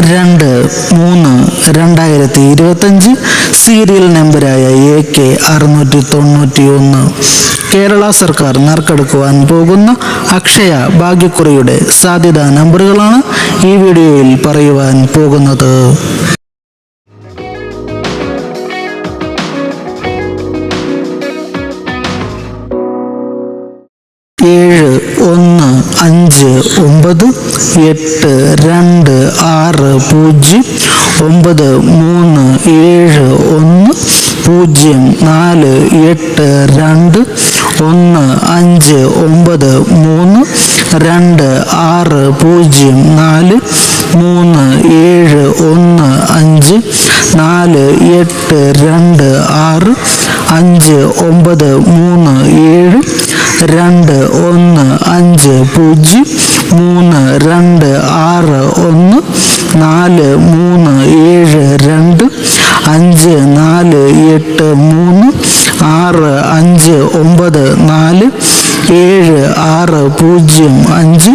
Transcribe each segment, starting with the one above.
രണ്ട് മൂന്ന് രണ്ടായിരത്തി ഇരുപത്തഞ്ച് സീരിയൽ നമ്പരായ എ കെ അറുന്നൂറ്റി തൊണ്ണൂറ്റി ഒന്ന് കേരള സർക്കാർ നറുക്കെടുക്കുവാൻ പോകുന്ന അക്ഷയ ഭാഗ്യക്കുറിയുടെ സാധ്യതാ നമ്പറുകളാണ് ഈ വീഡിയോയിൽ പറയുവാൻ പോകുന്നത്. ഏഴ് ഒന്ന് അഞ്ച് ഒമ്പത് എട്ട് രണ്ട് ആറ് പൂജ്യം ഒമ്പത് മൂന്ന് ഏഴ് ഒന്ന് പൂജ്യം നാല് എട്ട് രണ്ട് ഒന്ന് അഞ്ച് ഒമ്പത് മൂന്ന് രണ്ട് ആറ് പൂജ്യം നാല് മൂന്ന് ഏഴ് ഒന്ന് അഞ്ച് നാല് എട്ട് രണ്ട് ആറ് അഞ്ച് ഒമ്പത് മൂന്ന് ഏഴ് രണ്ട് ഒന്ന് അഞ്ച് പൂജ്യം മൂന്ന് രണ്ട് ആറ് ഒന്ന് നാല് മൂന്ന് ഏഴ് രണ്ട് അഞ്ച് നാല് എട്ട് മൂന്ന് ആറ് അഞ്ച് ഒമ്പത് നാല് ഏഴ് ആറ് പൂജ്യം അഞ്ച്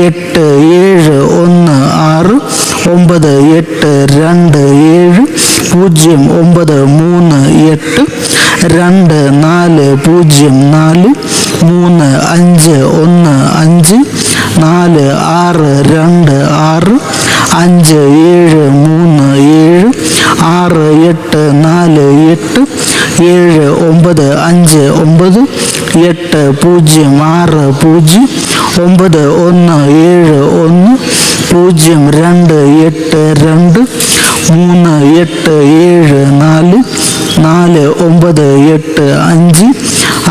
എട്ട് ഏഴ് ഒന്ന് ആറ് ഒമ്പത് എട്ട് രണ്ട് ഏഴ് പൂജ്യം ഒമ്പത് മൂന്ന് എട്ട് രണ്ട് നാല് പൂജ്യം നാല് മൂന്ന് അഞ്ച് ഒന്ന് അഞ്ച് നാല് ആറ് രണ്ട് ആറ് അഞ്ച് ഏഴ് മൂന്ന് ഏഴ് ആറ് എട്ട് നാല് എട്ട് ഏഴ് ഒമ്പത് അഞ്ച് ഒമ്പത് എട്ട് പൂജ്യം ആറ് പൂജ്യം ഒമ്പത് ഒന്ന് ഏഴ് ഒന്ന് പൂജ്യം രണ്ട് എട്ട് രണ്ട് മൂന്ന് എട്ട് ഏഴ് നാല് നാല് ഒമ്പത് എട്ട് അഞ്ച്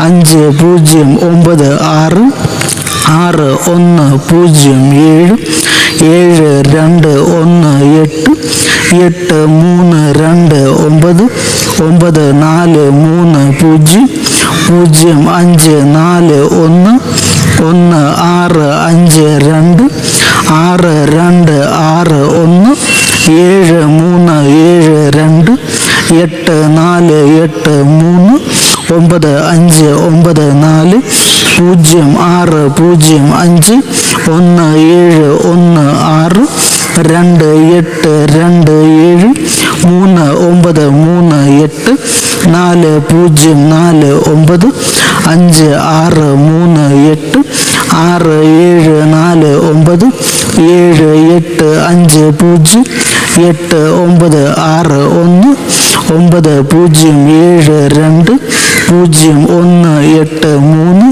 അഞ്ച് പൂജ്യം ഒമ്പത് ആറ് ആറ് ഒന്ന് പൂജ്യം ഏഴ് ഏഴ് രണ്ട് ഒന്ന് എട്ട് എട്ട് മൂന്ന് രണ്ട് ഒമ്പത് ഒമ്പത് നാല് മൂന്ന് പൂജ്യം പൂജ്യം അഞ്ച് നാല് ഒന്ന് ഒന്ന് ആറ് അഞ്ച് രണ്ട് ആറ് രണ്ട് ആറ് ഒന്ന് ഏഴ് മൂന്ന് ഏഴ് രണ്ട് എട്ട് നാല് എട്ട് മൂന്ന് ഒമ്പത് അഞ്ച് ഒമ്പത് നാല് പൂജ്യം ആറ് പൂജ്യം അഞ്ച് ഒന്ന് ഏഴ് ഒന്ന് ആറ് രണ്ട് എട്ട് രണ്ട് ഏഴ് മൂന്ന് ഒമ്പത് മൂന്ന് എട്ട് നാല് പൂജ്യം നാല് ഒമ്പത് അഞ്ച് ആറ് മൂന്ന് എട്ട് ആറ് ഏഴ് നാല് ഒമ്പത് ഏഴ് എട്ട് അഞ്ച് പൂജ്യം എട്ട് ഒമ്പത് ആറ് ഒന്ന് ഒമ്പത് പൂജ്യം ഏഴ് രണ്ട് പൂജ്യം ഒന്ന് എട്ട് മൂന്ന്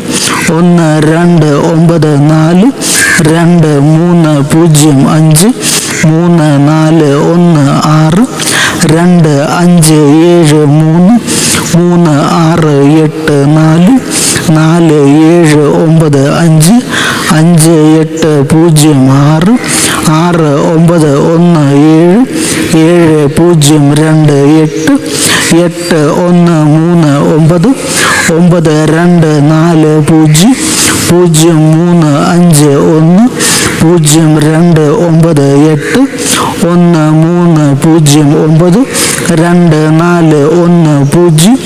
ഒന്ന് രണ്ട് ഒമ്പത് നാല് രണ്ട് മൂന്ന് പൂജ്യം അഞ്ച് മൂന്ന് നാല് ഒന്ന് ആറ് രണ്ട് അഞ്ച് ഏഴ് മൂന്ന് മൂന്ന് ആറ് എട്ട് നാല് നാല് ഏഴ് ഒമ്പത് അഞ്ച് അഞ്ച് എട്ട് പൂജ്യം ആറ് ആറ് ഒമ്പത് ഒന്ന് ഏഴ് ഏഴ് പൂജ്യം രണ്ട് എട്ട് എട്ട് ഒന്ന് മൂന്ന് ഒമ്പത് ഒമ്പത് രണ്ട് നാല് പൂജ്യം പൂജ്യം മൂന്ന് അഞ്ച് ഒന്ന് പൂജ്യം രണ്ട് ഒമ്പത് എട്ട് ഒന്ന് മൂന്ന് പൂജ്യം ഒമ്പത് രണ്ട് നാല് ഒന്ന് പൂജ്യം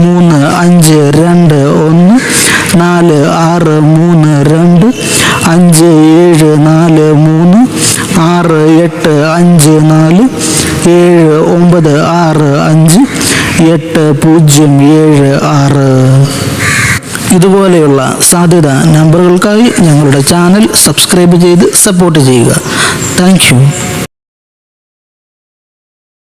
മൂന്ന് അഞ്ച് രണ്ട് ഒന്ന് നാല് ആറ് മൂന്ന് രണ്ട് അഞ്ച് ആറ് എട്ട് അഞ്ച് നാല് ഏഴ് ഒമ്പത് ആറ് അഞ്ച് എട്ട് പൂജ്യം ഏഴ് ആറ്. ഇതുപോലെയുള്ള സാധ്യത നമ്പറുകൾക്കായി ഞങ്ങളുടെ ചാനൽ സബ്സ്ക്രൈബ് ചെയ്ത് സപ്പോർട്ട് ചെയ്യുക. താങ്ക്